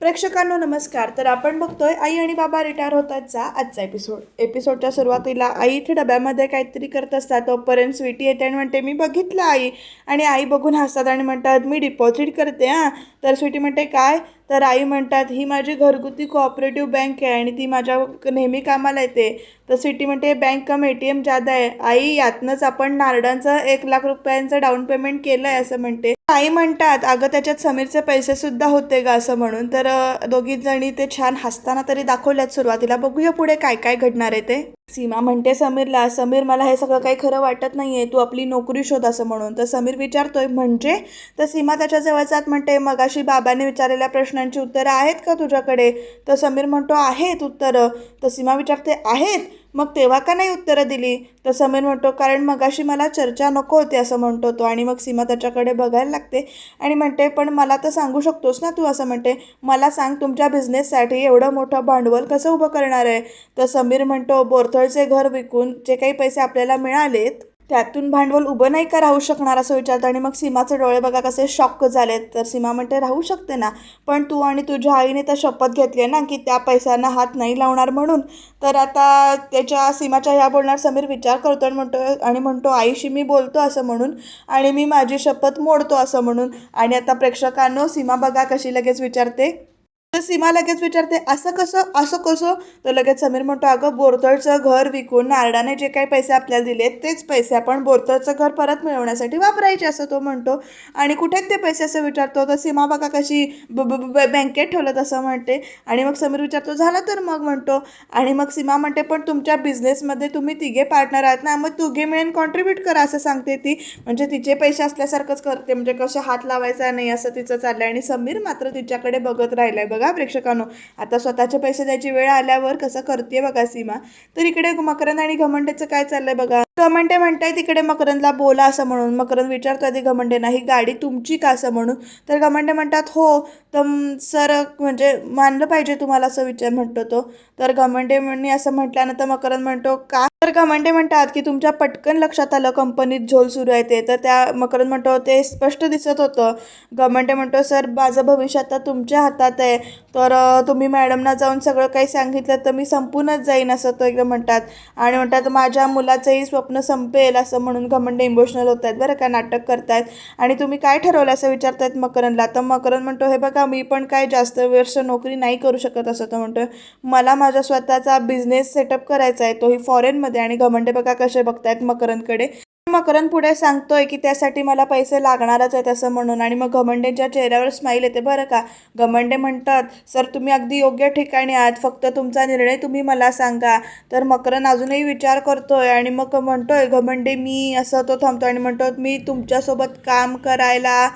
प्रेक्षकांनो नमस्कार. तर आपण बघतोय आई आणि बाबा रिटायर होतातचा आजचा एपिसोड एपिसोडच्या सुरुवातीला आई इथे डब्यामध्ये काहीतरी करत असतात. तोपर्यंत स्वीटी येते आणि म्हणते मी बघितलं आई. आणि आई बघून हसतात आणि म्हणतात मी डिपॉझिट करते हां. तर स्वीटी म्हणते काय? तर आई म्हणतात ही माझी घरगुती कोऑपरेटिव्ह बँक आहे आणि ती माझ्या नेहमी कामाला येते. तर स्वीटी म्हणते bank come A T M जादा आहे. आई यातनंच आपण नारडांचं एक लाख रुपयांचं डाऊन पेमेंट केलं आहे असं म्हणते. आई म्हणतात अगं त्याच्यात समीरचे पैसे सुद्धा होते गं असं म्हणून. तर दोघी जणी ते छान हसताना तरी दाखवल्यात सुरुवातीला. बघूया पुढे काय काय घडणार आहे ते. सीमा म्हणते समीरला समीर मला हे सगळं काही खरं वाटत नाहीये. तू आपली नोकरी शोध असं म्हणून. तर समीर विचारतोय म्हणजे? तर सीमा त्याच्याजवळ जात म्हणते मगाशी बाबाने विचारलेल्या प्रश्नांची उत्तरं आहेत का तुझ्याकडे? तर समीर म्हणतो आहेत उत्तरं. तर सीमा विचारते आहेत? मग तेव्हा का नाही उत्तरं दिली? तर समीर म्हणतो कारण मगाशी मला चर्चा नको होती असं म्हणतो तो. आणि मग सीमा त्याच्याकडे बघायला लागते आणि म्हणते पण मला तर सांगू शकतोस ना तू असं म्हणते. मला सांग तुमच्या बिझनेससाठी एवढं मोठं भांडवल कसं उभं करणार आहे? तर समीर म्हणतो बोरथळचे घर विकून जे काही पैसे आपल्याला मिळालेत त्यातून भांडवल उभं नाही का राहू शकणार असं विचारतं आणि मग सीमाचे डोळे बघा कसे शॉक झालेत. तर सीमा म्हणते राहू शकते ना. पण तू आणि तुझ्या आईने तर शपथ घेतली आहे ना की त्या पैशांना हात नाही लावणार म्हणून. तर आता त्याच्या सीमाच्या ह्या बोलणार समीर विचार करतो आणि म्हणतो आणि म्हणतो आईशी मी बोलतो असं म्हणून आणि मी माझी शपथ मोडतो असं म्हणून. आणि आता प्रेक्षकांनो सीमा बघा कशी लगेच विचारते तर सीमा लगेच विचारते असं कसं? असं कसं? तर लगेच समीर म्हणतो अगं बोरतळचं घर विकून नारडाने जे काही पैसे आपल्याला दिले तेच पैसे आपण बोरतळचं घर परत मिळवण्यासाठी वापरायचे असं तो म्हणतो. आणि कुठे ते पैसे असं विचारतो तर सीमा बघा कशी ब बँकेत ठेवलं तसं म्हणते. आणि मग समीर विचारतो झालं तर मग? म्हणतो. आणि मग सीमा म्हणते पण तुमच्या बिझनेसमध्ये तुम्ही तिघे पार्टनर आहात ना मग तुघे मिळून कॉन्ट्रीब्यूट करा असं सांगते ती. म्हणजे तिचे पैसे असल्यासारखंच करते म्हणजे कसे हात लावायचा नाही असं तिचं चाललंय. आणि समीर मात्र तिच्याकडे बघत राहिलाय. बघा प्रेक्षकांनो. आता स्वतःचे पैसे द्यायची वेळ आल्यावर कसं करते बघा सीमा. तर इकडे मकरंद आणि घमंडेचं काय चाललंय बघा. घमंडे म्हणताय तिकडे मकरंदला बोला असं म्हणून. मकरंद विचारतो आधी घमंडे नाही गाडी तुमची का? असं म्हणून. तर घमंडे म्हणतात हो तर सर म्हणजे मानलं पाहिजे तुम्हाला असं विचार म्हणतो तो. तर घमंडे म्हणणे असं म्हटल्यानंतर मकरंद म्हणतो का तर घमंडे म्हणतात की तुमच्या पटकन लक्षात आलं कंपनीत झोल सुरू आहे ते. तर त्या मकरंद म्हणतो ते स्पष्ट दिसत होतं. घमंडे म्हणतो सर माझं भविष्य आता तुमच्या हातात आहे. तर तुम्ही मॅडमना जाऊन सगळं काही सांगितलं तर मी संपूनच जाईन असं तो एकदम म्हणतात. आणि म्हणतात माझ्या मुलाचंही स्वप्न संपेल असं म्हणून घमंडे इमोशनल होत आहेत. बरं का नाटक करतायत. आणि तुम्ही काय ठरवलं असं विचारतायत मकरंदला? तर मकरंद म्हणतो हे बघा मी पण काय जास्त वर्ष नोकरी नाही करू शकत असं तो म्हणतो. मला माझा स्वतःचा बिझनेस सेटअप करायचा आहे. तोही मध्ये. आणि घमंडे बघा कसे बघतायत मकरंदकडे. मकरंद पुढे सांगतोय की त्यासाठी मला पैसे लागणारच आहेत असं म्हणून. आणि मग घमंडेच्या चेहऱ्यावर स्माईल येते बरं का? घमंडे म्हणतात सर तुम्ही अगदी योग्य ठिकाणी आहात. फक्त तुमचा निर्णय तुम्ही मला सांगा. तर मकरंद अजूनही विचार करतोय आणि मग म्हणतोय घमंडे मी असं तो थांबतो आणि म्हणतो मी तुमच्यासोबत काम करायला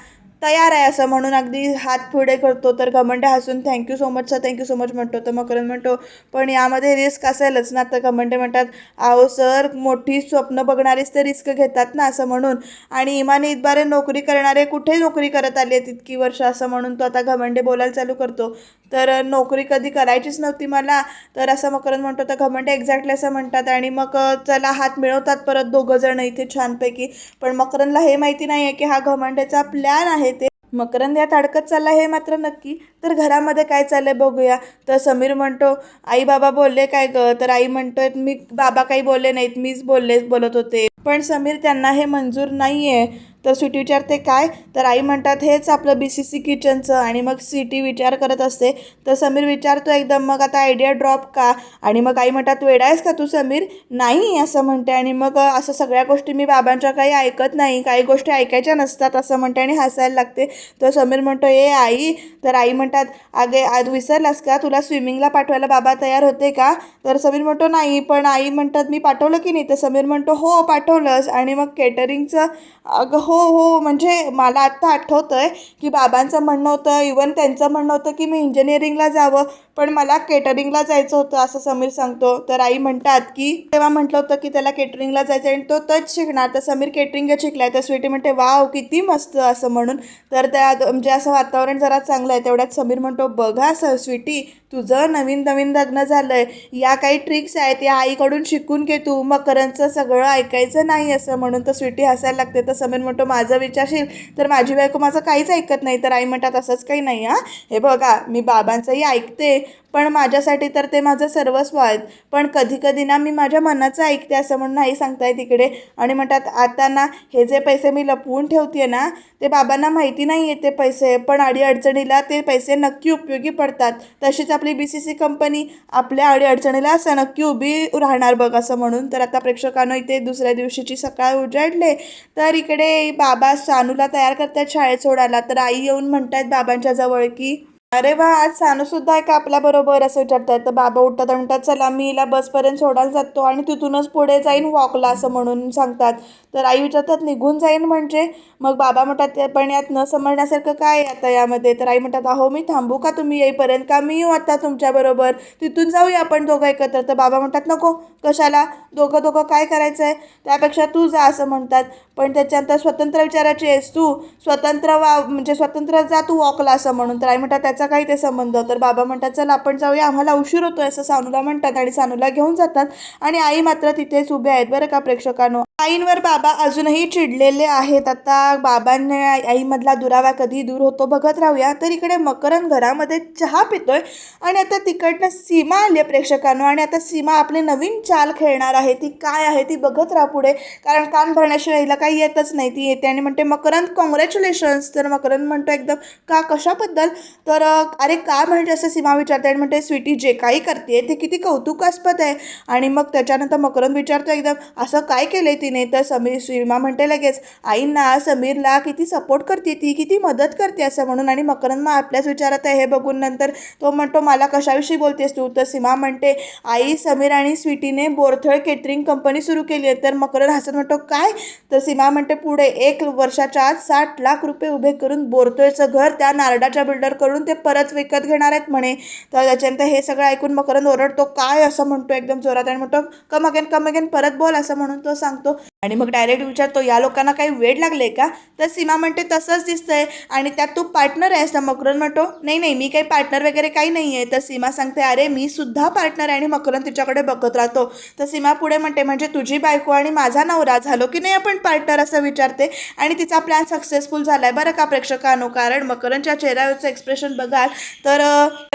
तयार आहे असं म्हणून अगदी हात पुढे करतो. तर घमंडे हसून thank you so much sir thank you so much म्हणतो. तर मकरंद म्हणतो पण यामध्ये रिस्क असेलच ना? तर घमंडे म्हणतात आहो सर मोठी स्वप्न बघणारेच ते रिस्क घेतात ना? असं म्हणून. आणि इमानी इतबारे नोकरी करणारे कुठे नोकरी करत आली आहेत इतकी वर्ष? असं म्हणून तो आता घमंडे बोलायला चालू करतो. तर नोकरी कधी करायचीच नव्हती मला. तर असं मकरंद म्हणतो तर घमंडे एक्झॅक्टली असं म्हणतात. आणि मग चला हात मिळवतात परत दोघं जण इथे छानपैकी. पण मकरंदला हे माहिती नाही आहे की हा घमंडेचा प्लॅन आहे. मकरंद यात अडकत चालला हे मात्र नक्की. तर घरामध्ये काय चाललंय बघूया. तर समीर म्हणतो आई बाबा बोलले काय ग? तर आई म्हणतोय मी बाबा काही बोलले नाहीत मीच बोलले बोलत होते. पण समीर त्यांना हे मंजूर नाही आहे तर स्वीटी विचारते काय? तर आई म्हणतात हेच आपलं बी सी सी किचनचं आणि मग सिटी विचार करत असते. तर समीर विचारतो एकदम मग आता आयडिया ड्रॉप का? आणि मग आई म्हणतात वेडा आहेस का तू समीर? नाही असं म्हणते. आणि मग असं सगळ्या गोष्टी मी बाबांच्या काही ऐकत नाही. काही गोष्टी ऐकायच्या नसतात असं म्हणते आणि हसायला लागते. तर समीर म्हणतो ए आई. तर आई म्हणतात अगे आज विसरलास का? तुला स्विमिंगला पाठवायला बाबा तयार होते का? तर समीर म्हणतो नाही पण आई म्हणतात मी पाठवलं की नाही? तर समीर म्हणतो हो पाठवलंस. आणि मग केटरिंगचं अगं हो, हो हो. म्हणजे मला आत्ता आठवतं आहे की बाबांचं म्हणणं होतं इवन त्यांचं म्हणणं होतं की मी इंजिनिअरिंगला जावं पण मला केटरिंगला जायचं होतं असं समीर सांगतो. तर आई म्हणतात की तेव्हा म्हटलं होतं की त्याला केटरिंगला जायचं आहे आणि तो तच शिकणार. तर समीर केटरिंगच शिकलाय. तर स्वीटी म्हणते वाव किती मस्त असं म्हणून. तर त्या म्हणजे असं वातावरण जरा चांगलं आहे. तेवढ्यात समीर म्हणतो बघा स स्वीटी तुझं नवीन नवीन लग्न झालं आहे या काही ट्रिक्स आहेत. या आईकडून शिकून घे तू. मकरांचं सगळं ऐकायचं नाही असं म्हणून. तर स्वीटी हसायला लागते. तर समीर म्हणतो माझं विचारशील तर माझी बायको माझं काहीच ऐकत नाही. तर आई म्हणतात असंच काही नाही हां. हे बघा मी बाबांचंही ऐकते पण माझ्यासाठी तर ते माझं सर्वस्व आहेत. पण कधी कधी ना मी माझ्या मनाचं ऐकते असं म्हणून आई सांगताय तिकडे आणि म्हणतात आता ना हे जे पैसे मी लपवून ठेवते ना ते बाबांना माहिती नाही आहे ते पैसे. पण अडीअडचणीला ते पैसे नक्की उपयोगी पडतात. तशीच आपली बी सी सी कंपनी आपल्या अडीअडचणीला असं नक्की उभी राहणार बघ असं म्हणून. तर आता प्रेक्षकांना इथे दुसऱ्या दिवशीची सकाळ उजाडले. तर इकडे बाबा सानूला तयार करतात शाळेत सोडायला. तर आई येऊन म्हणतात बाबांच्या जवळ की अरे वा आज सानू सुद्धा आहे का आपल्या बरोबर असं विचारतात तर बाबा उठतात आणि म्हणतात चला मी हिला बसपर्यंत सोडायला जातो आणि तिथूनच पुढे जाईन वॉकला असं म्हणून सांगतात. तर आई विचारतात निघून जाईन म्हणजे? मग बाबा म्हणतात पण यात न समजण्यासारखं काय आहे आता यामध्ये? तर आई म्हणतात अहो मी थांबू का तुम्ही येईपर्यंत? का मी येऊ आता तुमच्याबरोबर तिथून जाऊया आपण दोघं एकत्र. तर बाबा म्हणतात नको कशाला? दोघं दोघं काय करायचं आहे त्यापेक्षा तू जा असं म्हणतात. पण त्याच्यानंतर स्वतंत्र विचाराची आहेस तू? स्वतंत्र वा म्हणजे स्वतंत्र जा तू वॉकला असं म्हणून. तर आई म्हणतात त्याचा काही ते संबंध तर बाबा म्हणतात चल आपण जाऊया आम्हाला उशीर होतोय असं सानूला म्हणतात आणि सानूला घेऊन जातात. आणि आई मात्र तिथेच उभे आहेत बरं का प्रेक्षकांनो. आईंवर बाबा अजूनही चिडलेले आहेत. आता बाबांनी आईमधला दुरावा कधी दूर होतो बघत राहूया. तर इकडे मकरन घरामध्ये चहा पितोय. आणि आता तिकडनं सीमा आली आहे प्रेक्षकांनो. आणि आता सीमा आपली नवीन चाल खेळणार आहे. ती काय आहे ती बघत राहा पुढे. कारण कान भरण्याशिवाय हिला काही येतच नाही. ती येते आणि म्हणते मकरंद कॉंग्रॅच्युलेशन्स तर मकरंद म्हणतो एकदम का? कशाबद्दल? तर अरे का म्हणजे असं? सीमा विचारते आणि म्हणते स्वीटी जे काही करते ते किती कौतुकास्पद आहे. आणि मग त्याच्यानंतर मकरंद विचारतो एकदम असं काय केलं तिने? तर समीर सीमा म्हणते लगेच आईंना समीरला किती सपोर्ट करते ती किती मदत करते असं म्हणून. आणि मकरंद मग आपल्याच विचारात आहे हे बघून नंतर तो म्हणतो मला कशाविषयी बोलतेस तू? तर सीमा म्हणते आई समीर आणि स्वीटीने बोरथळ केटरिंग कंपनी सुरू केली आहे. तर मकरंद हसत म्हणतो काय? तर सीमा म्हणते पुढे एक वर्षाच्या आत साठ लाख रुपये उभे करून बोरतोळचं घर त्या नारडाच्या बिल्डरकडून ते परत विकत घेणार आहेत म्हणे. तर त्याच्यानंतर हे सगळं ऐकून मकरंद ओरडतो काय असं? म्हणतो एकदम जोरात आणि म्हणतो कम अगेन कम अगेन परत बोल असं म्हणून तो सांगतो. आणि मग डायरेक्ट विचारतो या लोकांना काही वेळ लागले का? तर सीमा म्हणते तसंच दिसतंय. आणि त्यात तू पार्टनर आहेस ना मकरंद म्हणतो नाही नाही मी काही पार्टनर वगैरे काही नाही आहे तर सीमा सांगते अरे मी सुद्धा पार्टनर आहे आणि मकरंद तिच्याकडे बघत राहतो. तर सीमा पुढे म्हणते म्हणजे तुझी बायको आणि माझा नवरा झालो की नाही? आपण पार्टनर असं विचारते. आणि तिचा प्लॅन सक्सेसफुल झाला आहे बरं का प्रेक्षकांनो कारण मकरंदच्या चेहऱ्यावरचं एक्सप्रेशन बघाल तर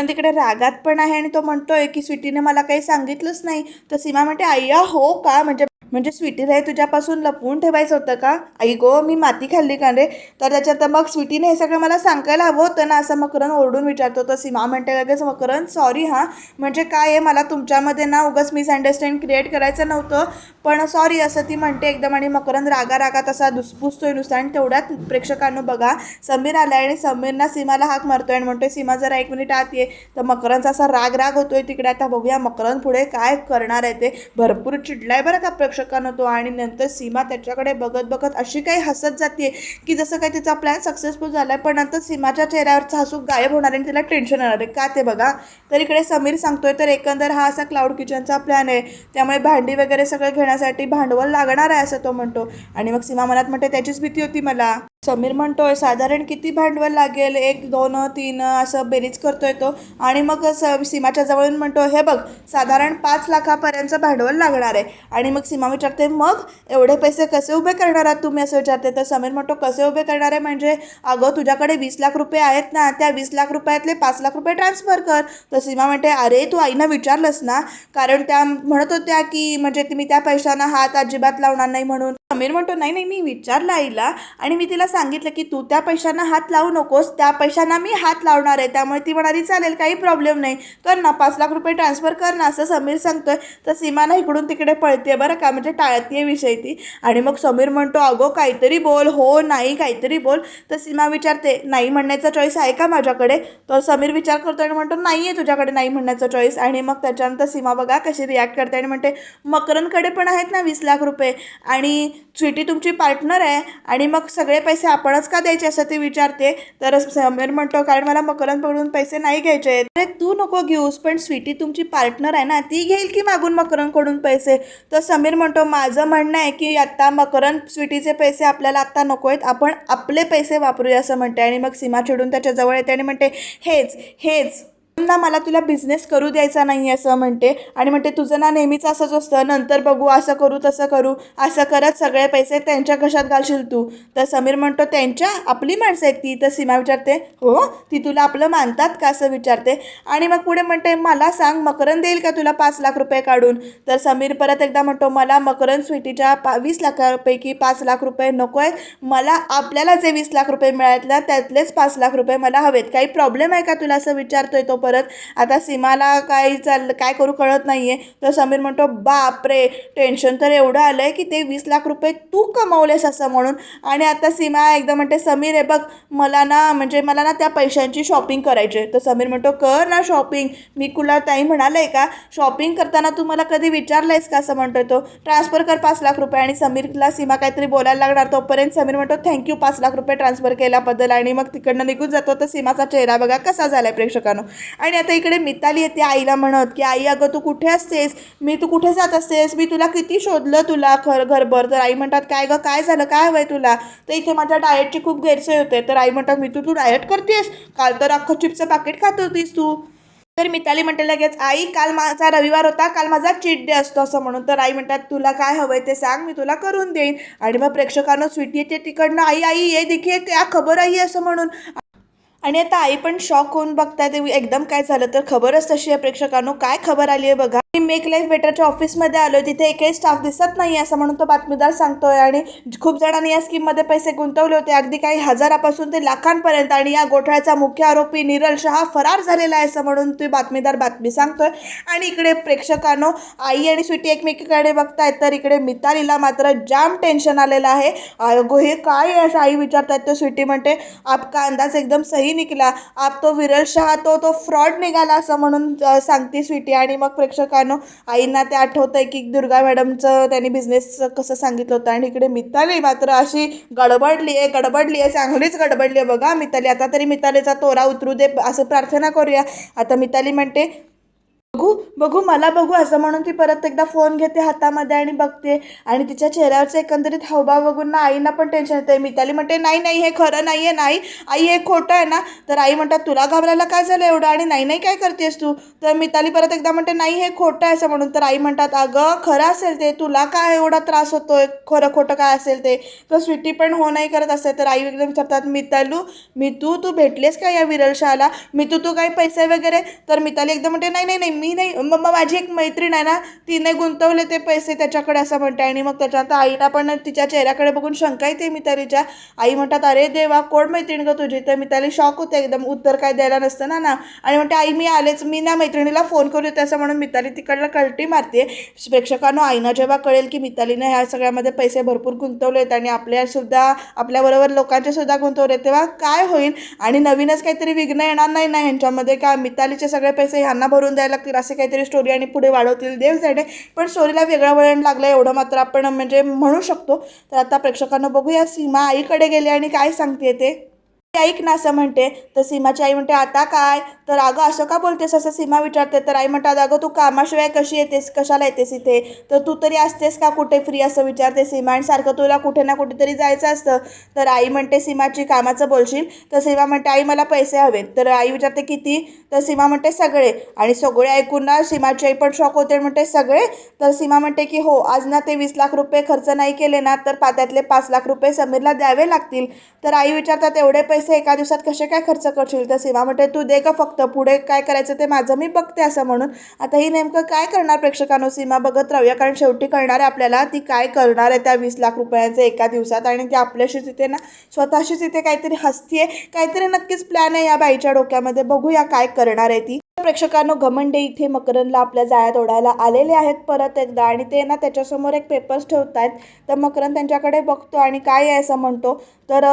तिकडे रागात पण आहे आणि तो म्हणतोय की स्वीटीने मला काही सांगितलंच नाही. तर सीमा म्हणते आय्या हो का? म्हणजे म्हणजे स्वीटीला हे तुझ्यापासून लपवून ठेवायचं होतं का? आई गो मी माती खाल्ली का रे? तर त्याच्यात मग स्वीटीने हे सगळं मला सांगायला हवं होतं ना असं मकरन ओरडून विचारतो तर सीमा म्हणते लगेच मकरन सॉरी हां. म्हणजे काय आहे? मला तुमच्यामध्ये ना उगाच मिसअंडरस्टँड क्रिएट करायचं नव्हतं. पण सॉरी असं ती म्हणते एकदम आणि मकरंद रागा रागात असा दुसपुसतोय नुसता आणि तेवढ्यात प्रेक्षकांनो बघा समीर आलाय आणि समीरना सीमाला हाक मारतोय आणि म्हणतोय सीमा जरा एक मिनिट आत ये. तर मकरंदचा असा राग राग होतोय तिकडे आता बघूया मकरंद पुढे काय करणार आहे ते? भरपूर चिडलाय बरं का प्रेक्षकांनो तो आणि नंतर सीमा त्याच्याकडे बघत बघत अशी काही हसत जाते की जसं काही तिचा प्लॅन सक्सेसफुल झालाय पण नंतर सीमाच्या चेहऱ्यावरचा हसू गायब होणार आहे आणि तिला टेन्शन येणार आहे. का ते बघा. तर इकडे समीर सांगतोय तर एकंदर हा असा क्लाउड किचनचा प्लॅन आहे. त्यामुळे भांडी वगैरे सगळं घेण्यासाठी भांडवल लागणार आहे असं तो म्हणतो. आणि मग सीमा मनात म्हणते त्याचीच भीती होती मला. समीर म्हणतोय साधारण किती भांडवल लागेल? एक दोन तीन असं बेरीज करतोय तो. आणि मग स सीमाच्या जवळून म्हणतो हे बघ साधारण पाच लाखापर्यंतचं भांडवल लागणार आहे. आणि मग सीमा विचारते मग एवढे पैसे कसे उभे करणार आहात तुम्ही? असं विचारते. तर समीर म्हणतो कसे उभे करणार आहे? म्हणजे अगं तुझ्याकडे वीस लाख रुपये आहेत ना त्या वीस लाख रुपयातले पाच लाख रुपये ट्रान्सफर कर. तर सीमा म्हणते अरे तू आईनं विचारलंस ना? कारण त्या म्हणत होत्या की म्हणजे मी त्या पैशांना हात अजिबात लावणार नाही म्हणून. समीर म्हणतो नाही नाही मी विचारलं आईला आणि मी तिला सांगितलं की तू त्या पैशांना हात लावू नकोस त्या पैशांना मी हात लावणार आहे. त्यामुळे ती म्हणाली चालेल काही प्रॉब्लेम नाही. कर ना पाच लाख रुपये ट्रान्सफर कर ना असं समीर सांगतोय. तर सीमाना इकडून तिकडे पळते बरं का म्हणजे टाळतीये विषय ती. आणि मग समीर म्हणतो अगो काहीतरी बोल हो नाही काहीतरी बोल. तर सीमा विचारते नाही म्हणण्याचा चॉईस आहे का माझ्याकडे? तर समीर विचार करतो आणि म्हणतो नाही आहे तुझ्याकडे नाही म्हणण्याचा चॉईस आणि मग त्याच्यानंतर सीमा बघा कशी रिॲक्ट करते आणि म्हणते मकरनकडे पण आहेत ना वीस लाख रुपये आणि स्वीटी तुमची पार्टनर आहे आणि मग सगळे पैसे आपणच का द्यायचे असं ते विचारते. तर समीर म्हणतो कारण मला मकरंदकडून पैसे नाही घ्यायचे आहेत. अरे तू नको घेऊस पण स्वीटी तुमची पार्टनर आहे ना ती घेईल की मागून मकरंदकडून पैसे? तर समीर म्हणतो माझं म्हणणं आहे की आत्ता मकरंद स्वीटीचे पैसे आपल्याला आत्ता नको आहेत आपण आपले पैसे वापरूया असं म्हणते. आणि मग सीमा चिडून त्याच्याजवळ येते आणि म्हणते हेच हेच ना मला तुला बिझनेस करू द्यायचा नाही असं म्हणते. आणि म्हणते तुझं ना नेहमीच असंच असतं. नंतर बघू असं करू तसं करू. असं करत सगळे पैसे त्यांच्या कशात घालशील तू? तर समीर म्हणतो त्यांच्या? आपली माणसं आहेत ती. तर सीमा विचारते हो? ती तुला आपलं मानतात का? असं विचारते. आणि मग पुढे म्हणते मला सांग मकरन देईल का तुला पाच लाख रुपये काढून? तर समीर परत एकदा म्हणतो मला मकरन स्वीटीच्या पा वीस लाखापैकी पाच लाख रुपये नको आहेत. मला आपल्याला जे वीस लाख रुपये मिळाले त्यातलेच पाच लाख रुपये मला हवेत. काही प्रॉब्लेम आहे का तुला? असं विचारतोय तो परत. आता सीमाला काय चाल काय करू कळत नाही आहे तर समीर म्हणतो बापरे टेन्शन तर एवढं आलं आहे की ते वीस लाख रुपये तू कमवलेस असं म्हणून. आणि आता सीमा एकदम म्हणते समीर हे बघ मला ना म्हणजे मला ना त्या पैशांची शॉपिंग करायची आहे तर समीर म्हणतो कर ना शॉपिंग मी कुला ताई म्हणालं आहे का शॉपिंग करताना तू मला कधी विचारलं आहेस का? असं म्हणतोय तो. ट्रान्सफर कर पाच लाख रुपये. आणि समीरला सीमा काहीतरी बोलायला लागणार. तोपर्यंत समीर म्हणतो थँक्यू पाच लाख रुपये ट्रान्सफर केल्याबद्दल. आणि मग तिकडनं निघून जातो. तर सीमाचा चेहरा बघा कसा झाला आहे प्रेक्षकांनो. आणि आता इकडे मिताली येते आईला म्हणत की आई अगं तू कुठे असतेस? मी तू कुठे जात असतेस? मी तुला किती शोधलं तुला? खर घरभर. तर आई म्हणतात काय गं काय झालं? काय हवंय तुला? तर इथे माझ्या डाएटची खूप गैरसोय होते. तर आई म्हणतात मी तू तू डाएट करतेस? काल तर अख्खं चिप्सचं पाकिट खात होतीस तू. तर मिताली म्हणते लगेच आई काल माझा रविवार होता काल माझा चीट डे असतो असं म्हणून. तर आई म्हणतात तुला काय हवंय ते सांग मी तुला करून देईन. आणि मग प्रेक्षकांना स्वीटी येते तिकडनं आई आई ये देखील क्या खबर आई असं म्हणून. आणि आता आई पण शॉक होऊन बघताय ते एकदम काय झालं तर खबरच तशी आहे प्रेक्षकांनो. काय खबर आली आहे बघा. मी मेक लाईफ बेटरच्या ऑफिसमध्ये आलो तिथे एकही स्टाफ दिसत नाही असं म्हणून तो बातमीदार सांगतोय. आणि खूप जणांनी या स्कीममध्ये पैसे गुंतवले होते. अगदी काही हजारापासून ते लाखांपर्यंत. आणि या घोटाळ्याचा मुख्य आरोपी निरल शहा फरार झालेला आहे असं म्हणून ती बातमीदार बातमी सांगतोय. आणि इकडे प्रेक्षकांनो आई आणि स्वीटी एकमेकीकडे बघतायत. तर इकडे मितालीला मात्र जाम टेन्शन आलेलं आहे. अगो हे काय आहे असं आई विचारतायत? तर स्वीटी म्हणते आपका अंदाज एकदम सही निघला आप तो विरल शहा तो तो फ्रॉड निघाला असं म्हणून सांगते स्वीटी. आणि मग प्रेक्षकांना आईंना ते आठवतंय की दुर्गा मॅडमचं त्यांनी बिझनेस कसं सांगितलं होतं आणि इकडे मिताली मात्र अशी गडबडली आहे गडबडली आहे चांगलीच गडबडली आहे. बघा मिताली आता तरी मितालीचा तोरा उतरू दे असं प्रार्थना करूया. आता मिताली म्हणते बघू बघू मला बघू असं म्हणून ती परत एकदा फोन घेते हातामध्ये आणि बघते. आणि तिच्या चेहऱ्यावरचं एकंदरीत हावभाव बघून ना आईना पण टेन्शन येते मिताली म्हणते नाही नाही हे खरं नाही आहे नाही. आई हे खोटं आहे ना. तर आई म्हणतात तुला घाबरायला काय झालं एवढं? आणि नाही नाही काय करतेस तू? तर मिताली परत एकदा म्हणते नाही हे खोटं आहे असं म्हणून. तर आई म्हणतात अगं खरं असेल ते. तुला काय एवढा त्रास होतोय? खरं खोटं काय असेल ते? तर स्वीटी पण हो नाही करत असते तर आई एकदम विचारतात मितालू मी तू तू भेटलेस का या विरल मी तू तू काही पैसे वगैरे? तर मिताली एकदम म्हणते नाही नाही नाही. मी नाही मग मग माझी एक मैत्रीण आहे ना तिने गुंतवले ते पैसे त्याच्याकडे असं म्हणते आणि मग त्याच्यात आईला पण तिच्या चेहऱ्याकडे बघून शंका येते मितालीच्या. आई म्हणतात अरे देवा कोण मैत्रीण ग तुझी? तर मिताली शॉक होते एकदम उत्तर काय द्यायला नसतं ना ना. आणि म्हणते आई मी आलेच मी ना मैत्रिणीला फोन करू येते असं म्हणून मिताली तिकडला कलटी मारते. प्रेक्षकांनो आईना जेव्हा कळेल की मितालीने ह्या सगळ्यामध्ये पैसे भरपूर गुंतवलेत आणि आपल्यासुद्धा आपल्याबरोबर लोकांचेसुद्धा गुंतवले तेव्हा काय होईल? आणि नवीनच काहीतरी विघ्न येणार नाही ना ह्यांच्यामध्ये का मितालीचे सगळे पैसे ह्यांना भरून द्यायला लागतील? असे काहीतरी स्टोरी आणि पुढे वाढवतील देव जाणे. पण स्टोरीला वेगळं वळण लागलं एवढं मात्र आपण म्हणजे म्हणू शकतो. तर आता प्रेक्षकांना बघूया सीमा आईकडे गेली आणि काय सांगते ते? ऐक ना असं म्हणते. तर सीमाची आई म्हणते आता काय? तर अगं असं का बोलतेस? असं सीमा विचारते. तर आई म्हणतात अगं तू कामाशिवाय कशी येतेस? कशाला येतेस इथे? तर तू तरी असतेस का कुठे फ्री असं विचारते सीमा. आणि सारखं तुला कुठे ना कुठेतरी जायचं असतं. तर आई म्हणते सीमाची कामाचं बोलशील? तर सीमा म्हणते आई मला पैसे हवेत तर आई विचारते किती? तर सीमा म्हणते सगळे. आणि सगळे ऐकून ना सीमाची आई पण शॉक होते म्हणते सगळे? तर सीमा म्हणते की हो आज ना ते वीस लाख रुपये खर्च नाही केले ना तर पात्यातले पाच लाख रुपये समीरला द्यावे लागतील. तर आई विचारतात एवढे पैसे एका दिवसात कसे काय खर्च करशील? तर सीमा म्हणते तू दे का फक्त पुढे काय करायचं ते माझं मी बघते असं म्हणून. आता ही नेमकं काय करणार प्रेक्षकांनो? सीमा बघत राहूया कारण शेवटी कळणार आहे आपल्याला ती काय करणार आहे त्या वीस लाख रुपयांचं एका दिवसात आणि ती आपल्याशी तिथे ना स्वतःशी तिथे काहीतरी हसतीये. काहीतरी नक्कीच प्लॅन आहे या बाईच्या डोक्यामध्ये. बघूया काय करणार आहे ती. प्रेक्षकांनो घमंडे इथे मकरनला आपल्या जाळ्यात ओढायला आलेले आहेत परत एकदा आणि ते ना त्याच्यासमोर एक पेपर्स ठेवत आहेत तर मकरन त्यांच्याकडे बघतो आणि काय आहे असं म्हणतो. तर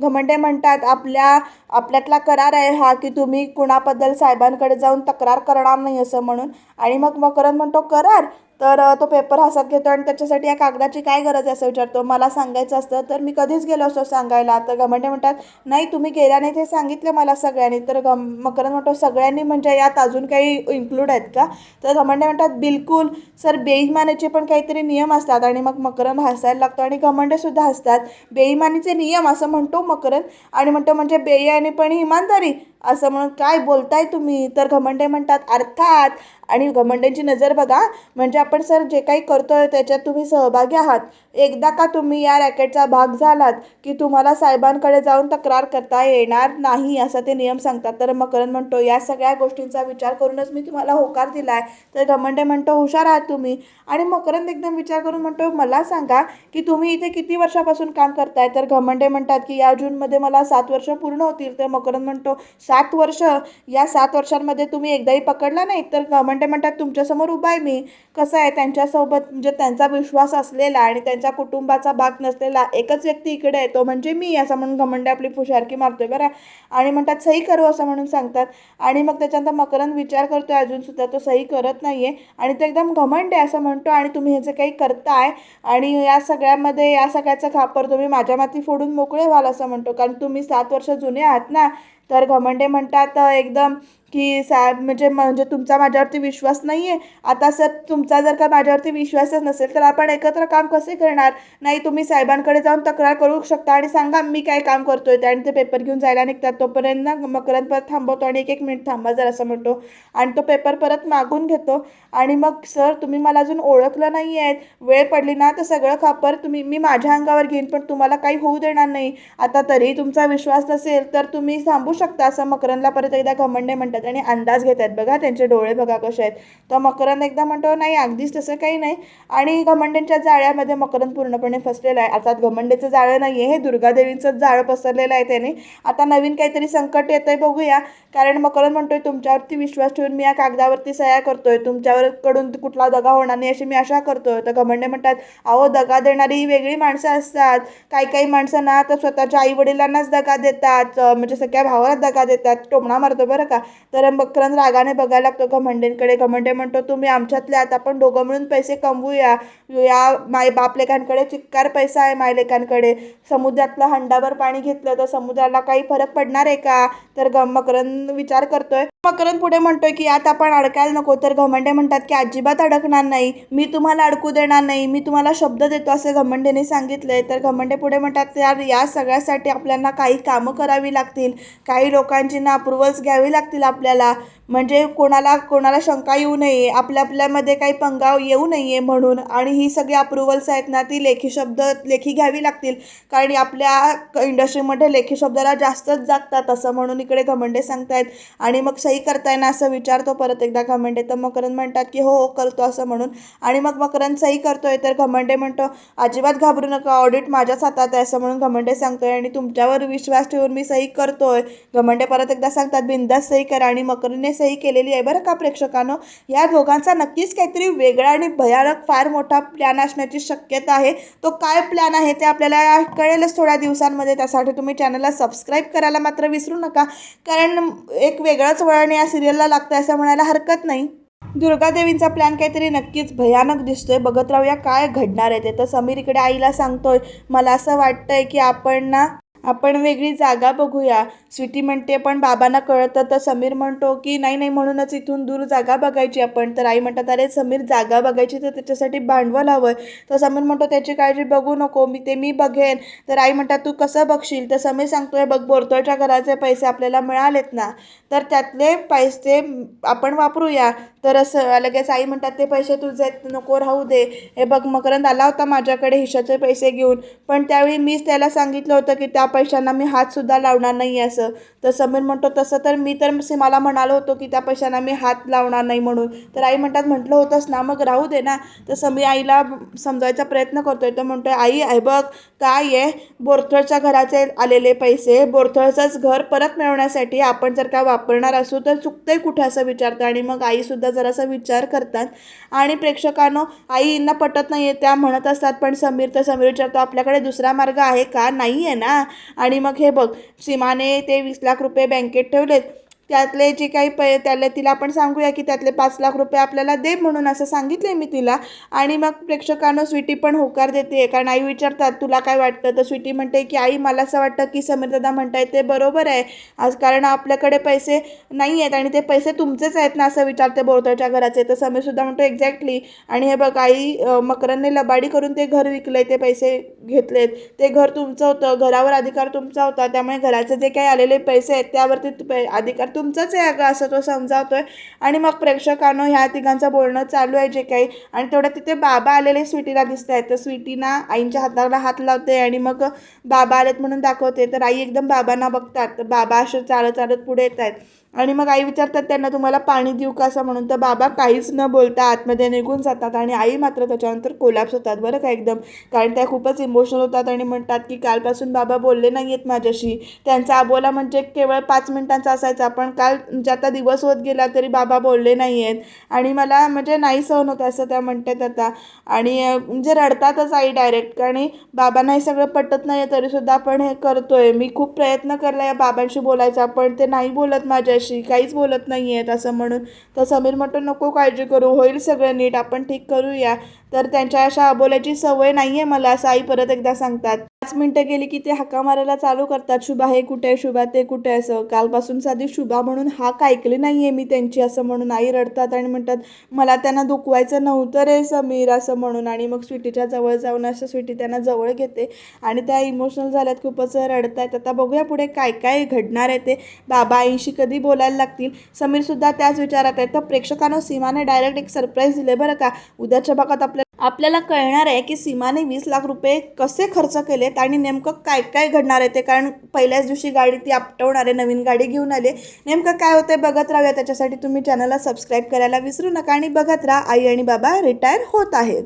घमंडे म्हणतात आपल्या आपल्यातला करार आहे हा की तुम्ही कुणाबद्दल साहेबांकडे जाऊन तक्रार करणार नाही असं म्हणून. आणि मग मकरन म्हणतो करार? तर तो पेपर हातात घेतो आणि त्याच्यासाठी या कागदाची काय गरज आहे असं विचारतो. मला सांगायचं असतं तर मी कधीच गेलो असतो सांगायला. तर घमंडे म्हणतात नाही तुम्ही गेल्या नाही ते सांगितलं मला सगळ्यांनी. तर गम मकरंद म्हणतो सगळ्यांनी म्हणजे यात अजून काही इन्क्लूड आहेत का? तर घमंडे म्हणतात बिलकुल सर बेईमानीचे पण काहीतरी नियम असतात. आणि मग मकरंद हसायला लागतो आणि घमंडेसुद्धा हसतात. बेईमानीचे नियम? असं म्हणतो मकरंद. आणि म्हणतो म्हणजे बेईमानी पण इमानदारी. असं म्हणून काय बोलताय तुम्ही? तर घमंडे म्हणतात अर्थात आणि घमंड्यांची नजर बघा. म्हणजे आपण सर जे काही करतोय त्याच्यात तुम्ही सहभागी आहात. एकदा का तुम्ही या रॅकेटचा भाग झालात की तुम्हाला साहेबांकडे जाऊन तक्रार करता येणार नाही असं ते नियम सांगतात. तर मकरंद म्हणतो या सगळ्या गोष्टींचा विचार करूनच मी तुम्हाला होकार दिला आहे तर घमंडे म्हणतो हुशार आहात तुम्ही. आणि मकरंद एकदम विचार करून म्हणतो मला सांगा की तुम्ही इथे किती वर्षापासून काम करताय? तर घमंडे म्हणतात की या जूनमध्ये मला सात वर्ष पूर्ण होतील. तर मकरंद म्हणतो सात वर्ष? या सात वर्षांमध्ये तुम्ही एकदाही पकडला नाही? तर घमंड ते म्हणतात तुमच्यासमोर उभा आहे मी. कसं आहे त्यांच्यासोबत? म्हणजे त्यांचा विश्वास असलेला आणि त्यांच्या कुटुंबाचा भाग नसलेला एकच व्यक्ती इकडे येतो म्हणजे मी असं म्हणून घमंडे आपली फुशारकी मारतोय बरं. आणि म्हणतात सही करू असं म्हणून सांगतात. आणि मग त्याच्यानंतर मकरंद विचार करतो आहे अजूनसुद्धा तो सही करत नाही आहे आणि तो एकदम घमंड आहे असं म्हणतो आणि तुम्ही हे जे काही करताय आणि या सगळ्यामध्ये या सगळ्याचं खापर तुम्ही माझ्या माती फोडून मोकळे व्हाल असं म्हणतो. कारण तुम्ही सात वर्ष जुने आहात ना तर घमंडे म्हणतात एकदम की साहेब म्हणजे म्हणजे तुमचा माझ्यावरती विश्वास नाही आहे आता सर तुमचा जर का माझ्यावरती विश्वासच नसेल तर आपण एकत्र काम कसे करणार? नाही तुम्ही साहेबांकडे जाऊन तक्रार करू शकता आणि सांगा मी काय काम करतो आहे आणि ते पेपर घेऊन जायला निघतात. तोपर्यंत ना मकरंद परत थांबवतो आणि एक एक मिनिट थांबा जर असं म्हणतो. आणि तो पेपर परत मागून घेतो. आणि मग सर तुम्ही मला अजून ओळखलं नाही आहेत वेळ पडली ना तर सगळं खापर तुम्ही मी माझ्या अंगावर घेईन पण तुम्हाला काही होऊ देणार नाही. आता तरी तुमचा विश्वास नसेल तर तुम्ही थांबू शकता असं मकरंदला परत एकदा घमंडे म्हणतात. आणि अंदाज घेत आहेत बघा त्यांचे डोळे बघा कसे आहेत. तर मकरंद एकदा म्हणतो नाही अगदीच तसं काही नाही. आणि घमंडेंच्या जाळ्यामध्ये मकरंद पूर्णपणे फसलेला आहे. अर्थात घमंडेचं जाळं नाही आहे हे दुर्गादेवींचंच जाळं पसरलेलं आहे त्याने. आता नवीन काहीतरी संकट येतं आहे बघूया. कारण मकरंद म्हणतोय तुमच्यावरती विश्वास ठेवून मी या कागदावरती सह्या करतोय. आहे कडून कुठला दगा होणार नाही अशी मी आशा करतोय. तर घमंडे म्हणतात अहो दगा देणारी ही वेगळी माणसं असतात. काही काही माणसं ना तर स्वतःच्या आईवडिलांनाच दगा देतात. म्हणजे सगळ्या भावाला दगा देतात. टोमणा मारतो बरं का. तर मकरंद रागाने बघायला लागतो घमंडेंकडे घमंडे म्हणतो तुम्ही आमच्यातले आहात आपण दोघं मिळून पैसे कमवूया. या माय बापलेकांकडे चिक्कार पैसा आहे मायलेकांकडे समुद्रातलं हंडाभर पाणी घेतलं तर समुद्राला काही फरक पडणार आहे का? तर ग मकरंद विचार करतोय मकरंद पुढे म्हणतोय की यात आपण अडकायला नको तर घमंडे म्हणतात की अजिबात अडकणार नाही. मी तुम्हाला अडकू देणार नाही. मी तुम्हाला शब्द देतो असे घमंडेने सांगितलंय. तर घमंडे पुढे म्हणतात यार या सगळ्यासाठी आपल्याला काही कामं करावी लागतील. काही लोकांची ना अप्रुव्हल्स घ्यावी लागतील आपल्याला. म्हणजे कोणाला कोणाला शंका येऊ नये आपल्या आपल्यामध्ये काही पंगाव येऊ नये म्हणून. आणि ही सगळी अप्रुव्हल्स आहेत ना ती लेखी शब्द लेखी घ्यावी लागतील. कारण आपल्या इंडस्ट्रीमध्ये लेखी शब्दाला जास्तच जागतात असं म्हणून इकडे घमंडे सांगतायत. आणि मग सही करतायना असं विचारतो परत एकदा घमंडे. तर मकरंद म्हणतात की हो हो करतो असं म्हणून. आणि मग मकरंद सही करतोय तर घमंडे म्हणतो अजिबात घाबरू नका ऑडिट माझ्याच हातात आहे असं म्हणून घमंडे सांगतोय. आणि तुमच्यावर विश्वास ठेवून मी सही करतोय. घमंडे परत एकदा सांगतात बिंदास सही करा. आणि मकरंदने सही केलेली आहे. बरं का प्रेक्षकांनो? या दोघांचा नक्कीच काहीतरी वेगळा आणि भयानक फार मोठा प्लॅन असण्याची शक्यता आहे. तो काय प्लॅन आहे ते आपल्याला कळेलच थोड्या दिवसांमध्ये. त्यासाठी तुम्ही चॅनलला सबस्क्राईब करायला मात्र विसरू नका. कारण एक वेगळंच वळण या सिरियलला लागतं असं म्हणायला हरकत नाही. दुर्गादेवींचा प्लॅन काहीतरी नक्कीच भयानक दिसतोय. बघत राहूया काय घडणार आहे ते. तर समीर इकडे आईला सांगतोय मला असं वाटतंय की आपण ना आपण वेगळी जागा बघूया. स्वीटी म्हणते पण बाबांना कळतं तर समीर म्हणतो की नाही नाही म्हणूनच इथून दूर जागा बघायची आपण. तर आई म्हणतात अरे समीर जागा बघायची तर त्याच्यासाठी भांडवल हवं. तर समीर म्हणतो त्याची काळजी बघू नको मी ते मी बघेन. तर आई म्हणतात तू कसं बघशील? तर समीर सांगतोय बघ बोरतोळच्या घराचे पैसे आपल्याला मिळालेत ना तर त्यातले पैसे आपण वापरूया. तर असं लगेच आई म्हणतात ते पैसे तुझे नको राहू दे. हे बघ मकरंद आला होता माझ्याकडे हिशाचे पैसे घेऊन पण त्यावेळी मीच त्याला सांगितलं होतं की त्या पैशांना मी हातसुद्धा लावणार नाही असं. तर समीर म्हणतो तसं तर मी तर सीमाला म्हणालो होतो की त्या पैशांना मी हात लावणार नाही म्हणून. तर आई म्हणतात म्हटलं होतंस ना मग राहू दे ना. तर समीर आईला समजायचा प्रयत्न करतोय. तर म्हणतोय आई आहे बघ काय आहे? बोरथळच्या घराचे आलेले पैसे बोरथळचंच घर परत मिळवण्यासाठी आपण जर का वापरणार असू तर चुकतंय कुठे असं विचारतं आणि मग आईसुद्धा जरासा विचार करतात. आणि प्रेक्षकांनो आईंना पटत नाही आहे त्या म्हणत असतात पण समीर तर समीर विचारतो आपल्याकडे दुसरा मार्ग आहे का? नाही आहे ना. आणि मग हे बघ सीमाने ते वीस लाख रुपये बँकेत ठेवलेत. त्यातले जे काही पै त्याला तिला आपण सांगूया की त्यातले पाच लाख रुपये आपल्याला दे म्हणून असं सांगितले मी तिला. आणि मग प्रेक्षकांना स्वीटी पण होकार देते. कारण आई विचारतात तुला काय वाटतं? तर स्वीटी म्हणते की आई मला असं वाटतं की समीर दादा म्हणतायत ते बरोबर आहे. आज कारण आपल्याकडे पैसे नाही आहेत आणि ते पैसे तुमचेच आहेत ना असं विचारते बोरतळच्या घराचे. तर समीरसुद्धा म्हणतो एक्झॅक्टली. आणि हे बघ आई मकरांनी लबाडी करून ते घर विकलंय ते पैसे घेतलेत. ते घर तुमचं होतं घरावर अधिकार तुमचा होता. त्यामुळे घराचे जे काही आलेले पैसे आहेत त्यावरती अधिकार तुमचंच आहे अगं असं तो समजावतोय. आणि मग प्रेक्षकांनो ह्या तिघांचं बोलणं चालू आहे जे काही. आणि तेवढं तिथे बाबा आलेले स्वीटीला दिसत आहेत. तर स्वीटीना आईंच्या हाताला हात लावते आणि मग बाबा आलेत म्हणून दाखवते. तर आई एकदम बाबांना बघतात. तर बाबा असे चालत चालत पुढे येत आहेत. आणि मग आई विचारतात त्यांना तुम्हाला पाणी देऊ का? असं म्हणून. तर बाबा काहीच न बोलता आतमध्ये निघून जातात आणि आई मात्र त्याच्यानंतर कोलॅप्स होतात बरं का एकदम. कारण त्या खूपच इमोशनल होतात आणि म्हणतात की कालपासून बाबा बोलले नाही आहेत माझ्याशी. त्यांचा आबोला म्हणजे केवळ पाच मिनिटांचा असायचा पण काल म्हणजे आता दिवस होत गेला तरी बाबा बोलले नाही आहेत आणि मला म्हणजे नाही सहन होत असं त्या म्हणतात आता. आणि म्हणजे रडतातच आई डायरेक्ट आणि बाबांना हे सगळं पटत नाही आहे तरीसुद्धा आपण हे करतोय. मी खूप प्रयत्न केला या बाबांशी बोलायचा पण ते नाही बोलत माझ्या माझ्याशी काहीच बोलत नाही आहेत असं म्हणून. तर समीर म्हणतो नको काळजी करू होईल सगळं नीट आपण ठीक करूया. तर त्यांच्या अशा अबोल्याची सवय नाही आहे मला असं आई परत एकदा सांगतात. पाच मिनटं गेली की ते हाका मारायला चालू करतात. शुभा हे कुठे आहे शुभा? ते कुठे असं. कालपासून साधी शुभा म्हणून हाक ऐकली नाही आहे मी त्यांची असं म्हणून आई रडतात आणि म्हणतात मला त्यांना दुखवायचं नव्हतं रे समीर असं म्हणून. आणि मग स्वीटीच्या जवळ जाऊन असं स्वीटी त्यांना जवळ घेते आणि त्या इमोशनल झाल्यात खूपच रडत आहेत आता बघूया पुढे काय काय घडणार आहे ते. बाबा आईशी कधी बोलायला लागतील? समीरसुद्धा त्याच विचारात आहे. तर प्रेक्षकांना सीमाने डायरेक्ट एक सरप्राईज दिले बरं का? उद्याच्या भागात आपल्या आपल्याला कळणार आहे की सीमाने वीस लाख रुपये कसे खर्च केलेत आणि नेमकं काय काय घडणार आहे ते. कारण पहिल्याच दिवशी गाडी ती आपटवणार आहे नवीन गाडी घेऊन आले नेमकं काय होतंय बघत राहूया. त्याच्यासाठी तुम्ही चॅनलला सबस्क्राईब करायला विसरू नका आणि बघत राहा. आई आणि बाबा रिटायर होत आहेत.